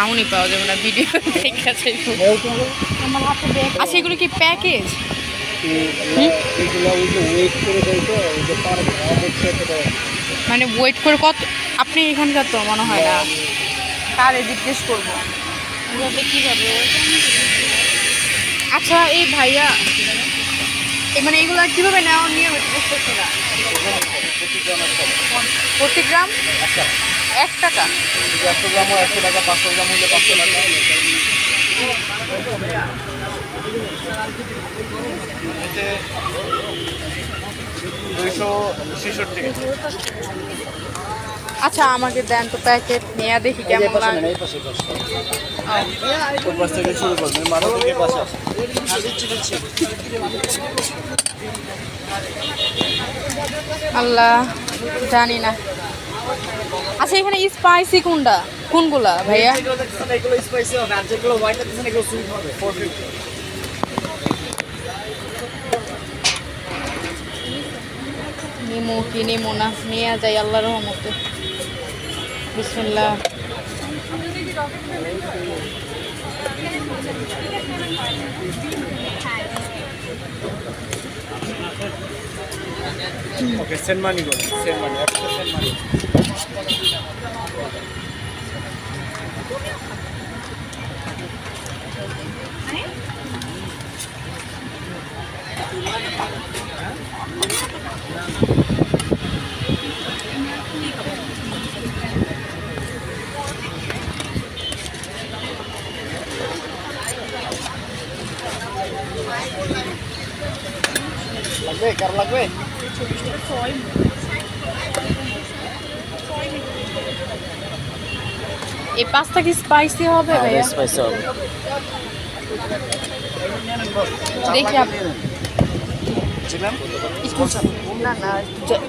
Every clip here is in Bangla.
খাওনি পাওয়া যাবে না ভিডিও আচ্ছা এগুলো কি প্যাকেজ মানে ওয়েট করে কত, আপনি এখানকার তো মনে হয় না। কারে জিজ্ঞেস করব। আচ্ছা এই ভাইয়া মানে এগুলো কীভাবে নেওয়া নিয়ম বুঝতেছি না। প্রতি গ্রাম এক টাকা একশো গ্রামও একশো টাকা পাঁচশো গ্রাম হলে পাঁচশো টাকা। দুইশো ছেষট্টি। আচ্ছা আমাকে দেন তো প্যাকেট নেওয়া দেখি কেমন লাগে। আল্লাহ জানি না। আচ্ছা এখানে স্পাইসি কোনটা? কোনগুলা ভাইয়া এগুলো দেখছেন এগুলো স্পাইসি হবে আর যেগুলো হোয়াইট দেখছেন এগুলো সুইট হবে ফোর ফিফটি নিমু কি নিমু? না নিয়ে যাই আল্লাহ রহমতে। বিসমুল্লাহ। ওকে মানি মানি একশো মানি? লাগবে? কার লাগবে? এই পাস্তা কি স্পাইসি হবে ভাইয়া? স্পাইসি হবে। দেখি আপ- ছিলাম না না যে-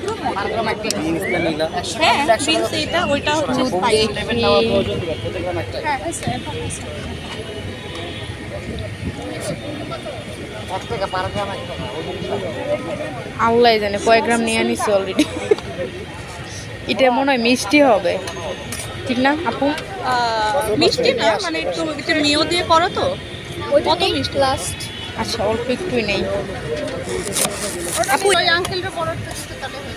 হ্যাঁ আল্লাহ জানে কয় গ্রাম নিয়ে নিচ্ছে অলরেডি এটা মনে হয় মিষ্টি হবে। ঠিক না আপু? মিষ্টি না মানে একটু একটু মেয়েও দিয়ে করো তো। কত মিষ্টি? লাস্ট আচ্ছা অল্প একটুই নেই। আপু ওই আঙ্কেলটা পরোটা দিতে তাহলে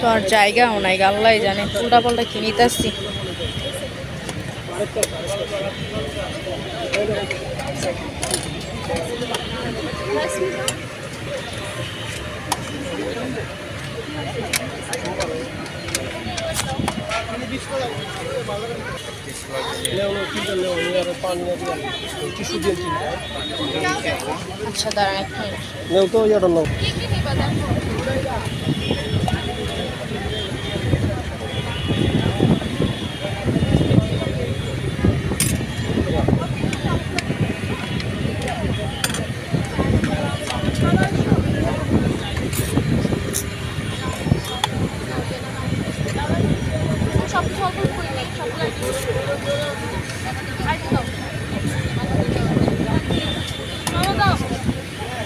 তো আর জায়গাও নাই গাল্লাই জানে। উল্টা পাল্টা কিনিতে আসছি টিস্যু আচ্ছা দাঁড়ান এক মিনিট নেও তো ইয়াটা নাও কি কি নিবা দেখো সব সব করে নেই সব লাগে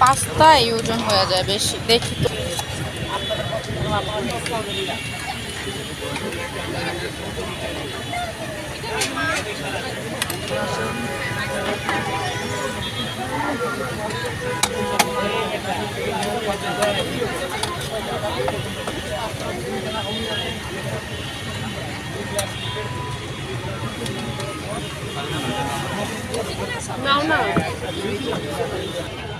দাও পাস্তায় ওজন হয়ে যায় বেশি দেখি তো। নাও না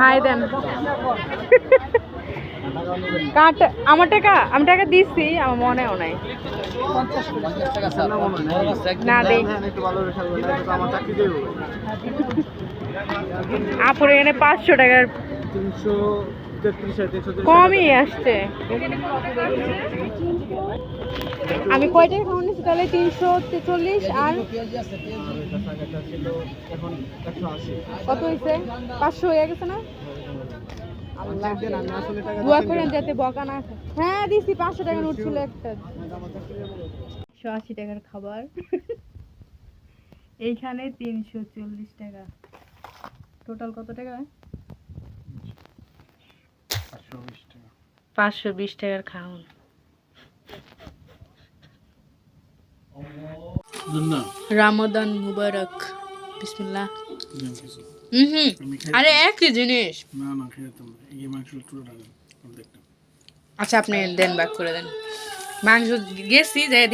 হাই দেন কাট, আমার টাকা, আমি টাকা দিচ্ছি, আমার মনেও নাই। না দেই আপুর এখানে পাঁচশো টাকার কমই আসছে। আমি কয় টাকা তাহলে তিনশো চল্লিশ আর কত হয়েছে পাঁচশো হয়ে গেছে না? দোয়া করেন যাতে বকা না হ্যাঁ দিছি পাঁচশো টাকা নোট ছিল একটা। একশো আশি টাকার খাবার। এইখানে তিনশো চল্লিশ টাকা। টোটাল কত বিশ টাকা। পাঁচশো বিশ টাকার খাওয়ান রামাদান মুবারক। বিসমিল্লাহ। হুম আরে একই জিনিস। না না এই আচ্ছা আপনি দেন বাক করে দেন। মাংস গেছি যাই